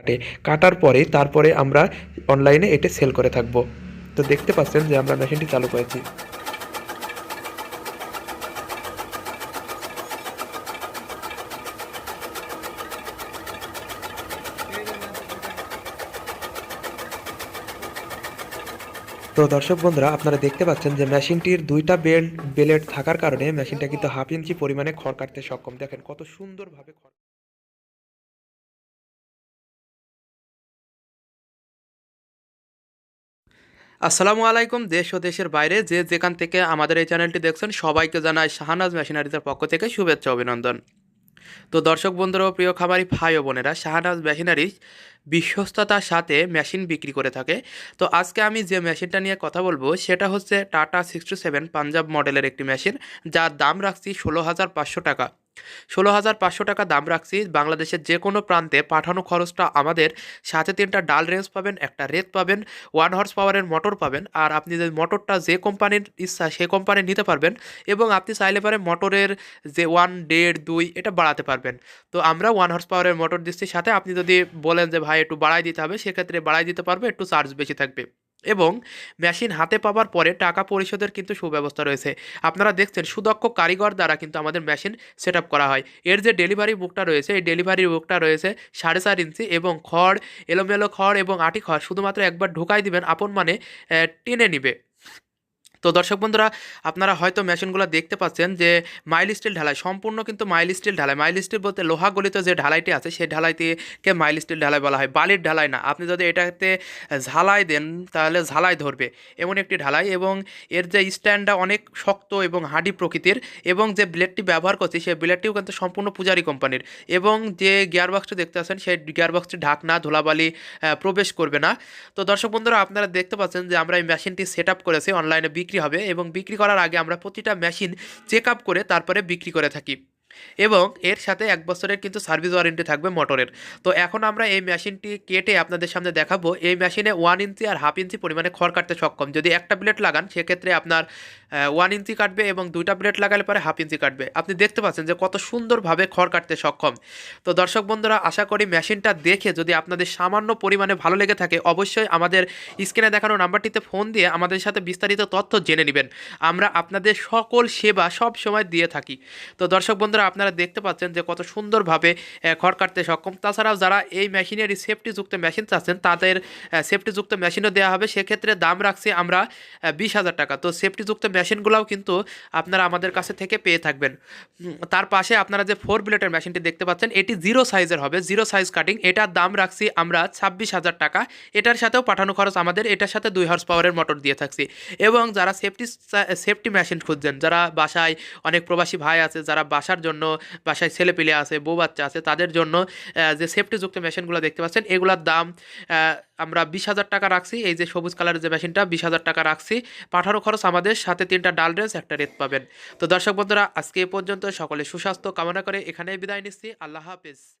কাটে কাটার পরে তারপরে আমরা অনলাইনে এটা সেল করে থাকব। তো দেখতে পাচ্ছেন যে আমরা মেশিনটি চালু করেছি। তো দর্শক বন্ধুরা, আপনারা দেখতে পাচ্ছেন যে মেশিনটির দুইটা বেল্ট বেলেট থাকার কারণে মেশিনটা কিন্তু হাফ ইঞ্চি পরিমাণে খড় কাটতে সক্ষম। দেখেন কত সুন্দরভাবে খড় আসসালামু আলাইকুম, দেশ ও দেশের বাইরে যে যেখান থেকে আমাদের এই চ্যানেলটি দেখছেন, সবাইকে জানায় শাহানাজ মেশিনারিজের পক্ষ থেকে শুভেচ্ছা অভিনন্দন। তো দর্শক বন্ধুরা ও প্রিয় খামারি ভাই ও বোনেরা, শাহানাজ মেশিনারিজ বিশ্বস্ততার সাথে মেশিন বিক্রি করে থাকে। তো আজকে আমি যে মেশিনটা নিয়ে কথা বলব, সেটা হচ্ছে টাটা সিক্সটি সেভেন পাঞ্জাব মডেলের একটি মেশিন, যার দাম রাখছি ষোলো হাজার পাঁচশো টাকা। ষোলো হাজার পাঁচশো টাকা দাম রাখছি। বাংলাদেশের যে কোনো প্রান্তে পাঠানো খরচটা আমাদের সাথে তিনটা ডাল রেঞ্জ পাবেন, একটা রেত পাবেন, ওয়ান হর্স পাওয়ারের মোটর পাবেন, আর আপনি যে মোটরটা যে কোম্পানির ইচ্ছা সেই কোম্পানি নিতে পারবেন এবং আপনি চাইলে পারে মোটরের যে ওয়ান, দেড়, দুই এটা বাড়াতে পারবেন। তো আমরা ওয়ান হর্স পাওয়ারের মোটর দিচ্ছি, সাথে আপনি যদি বলেন যে ভাই একটু বাড়াই দিতে হবে, সেক্ষেত্রে বাড়াই দিতে পারবে, একটু চার্জ বেশি থাকবে। এবং মেশিন হাতে পাওয়ার পরে টাকা পরিশোধের কিন্তু সুব্যবস্থা রয়েছে। আপনারা দেখছেন সুদক্ষ কারিগর দ্বারা কিন্তু আমাদের মেশিন সেট করা হয়। এর যে ডেলিভারি বুকটা রয়েছে, এই ডেলিভারি বুকটা রয়েছে সাড়ে চার ইঞ্চি এবং খড়, এলোমেলো খড় এবং আটি খড় শুধুমাত্র একবার ঢুকাই দিবেন, আপন মানে টেনে নিবে। তো দর্শক বন্ধুরা, আপনারা হয়তো মেশিনগুলো দেখতে পাচ্ছেন যে মাইল স্টিল ঢালাই, সম্পূর্ণ কিন্তু মাইল স্টিল ঢালাই। মাইল স্টিল বলতে লোহা গলিত যে ঢালাইটি আছে সেই ঢালাইটিকে মাইল স্টিল ঢালাই বলা হয়। বালির ঢালাই না, আপনি যদি এটাতে ঝালাই দেন, তাহলে ঝালাই ধরবে। এমন একটি ঢালাই এবং এর যে স্ট্যান্ডটা অনেক শক্ত এবং হার্ডি প্রকৃতির এবং যে ব্লেডটি ব্যবহার করছি, সেই ব্লেডটিও কিন্তু সম্পূর্ণ পূজারি কোম্পানির। এবং যে গিয়ার বক্সটি দেখতে পাচ্ছেন, সেই গিয়ার বক্সটি ঢাকনা, ধুলাবালি প্রবেশ করবে না। তো দর্শক বন্ধুরা, আপনারা দেখতে পাচ্ছেন যে আমরা এই মেশিনটি সেট আপ করেছি অনলাইনে বিক্রি হবে এবং বিক্রি করার আগে আমরা প্রতিটা মেশিন চেক আপ করে তারপরে বিক্রি করে থাকি। এবং এর সাথে এক বছরের কিন্তু সার্ভিস ওয়ারেন্টি থাকবে মোটরের। তো এখন আমরা এই মেশিনটি কেটে আপনাদের সামনে দেখাবো। এই মেশিনে ওয়ান ইঞ্চি আর হাফ ইঞ্চি পরিমাণে খড় কাটতে সক্ষম। যদি একটা প্লেট লাগান, সেক্ষেত্রে আপনার ওয়ান ইঞ্চি কাটবে এবং দুইটা প্লেট লাগালে পরে হাফ ইঞ্চি কাটবে। আপনি দেখতে পাচ্ছেন যে কত সুন্দরভাবে খড় কাটতে সক্ষম। তো দর্শক বন্ধুরা, আশা করি মেশিনটা দেখে যদি আপনাদের সামান্য পরিমাণে ভালো লেগে থাকে, অবশ্যই আমাদের স্ক্রিনে দেখানো নাম্বারটিতে ফোন দিয়ে আমাদের সাথে বিস্তারিত তথ্য জেনে নেবেন। আমরা আপনাদের সকল সেবা সব সময় দিয়ে থাকি। তো দর্শক বন্ধুরা আপনারা দেখতে পাচ্ছেন যে কত সুন্দরভাবে খড় কাটতে সক্ষম। তাছাড়াও যারা এই মেশিনের সেফটিযুক্ত মেশিন চাচ্ছেন, তাদের সেফটিযুক্ত মেশিনও দেওয়া হবে। সেক্ষেত্রে দাম রাখছি আমরা বিশ হাজার টাকা। তো সেফটিযুক্ত মেশিনগুলোও কিন্তু আপনারা আমাদের কাছে থেকে পেয়ে থাকবেন। তার পাশে আপনারা যে ফোর ব্লেটের মেশিনটি দেখতে পাচ্ছেন, এটি জিরো সাইজের হবে জিরো সাইজ কাটিং এটার দাম রাখছি আমরা ছাব্বিশ হাজার টাকা। এটার সাথেও পাঠানো খরচ আমাদের, এটার সাথে দুই হর্স পাওয়ারের মোটর দিয়ে থাকছি। এবং যারা সেফটি সেফটি মেশিন খুঁজছেন, যারা বাসায় অনেক প্রবাসী ভাই আছে, যারা বাসার জন্য বাসায় ছেলে পেলে আছে, বউ বাচ্চা আছে, তাদের জন্য যে সেফটিযুক্ত মেশিনগুলো দেখতে পাচ্ছেন, এগুলোর দাম আমরা বিশ হাজার টাকা রাখছি। এই যে সবুজ কালারের যে মেশিনটা, বিশ হাজার টাকা রাখছি। পাঠানো খরচ আমাদের সাথে তিনটা ডাল ড্রেস একটা রেত পাবেন। তো দর্শক বন্ধুরা, আজকে এ পর্যন্ত সকলে সুস্বাস্থ্য কামনা করে এখানেই বিদায় নিচ্ছি। আল্লাহ হাফেজ।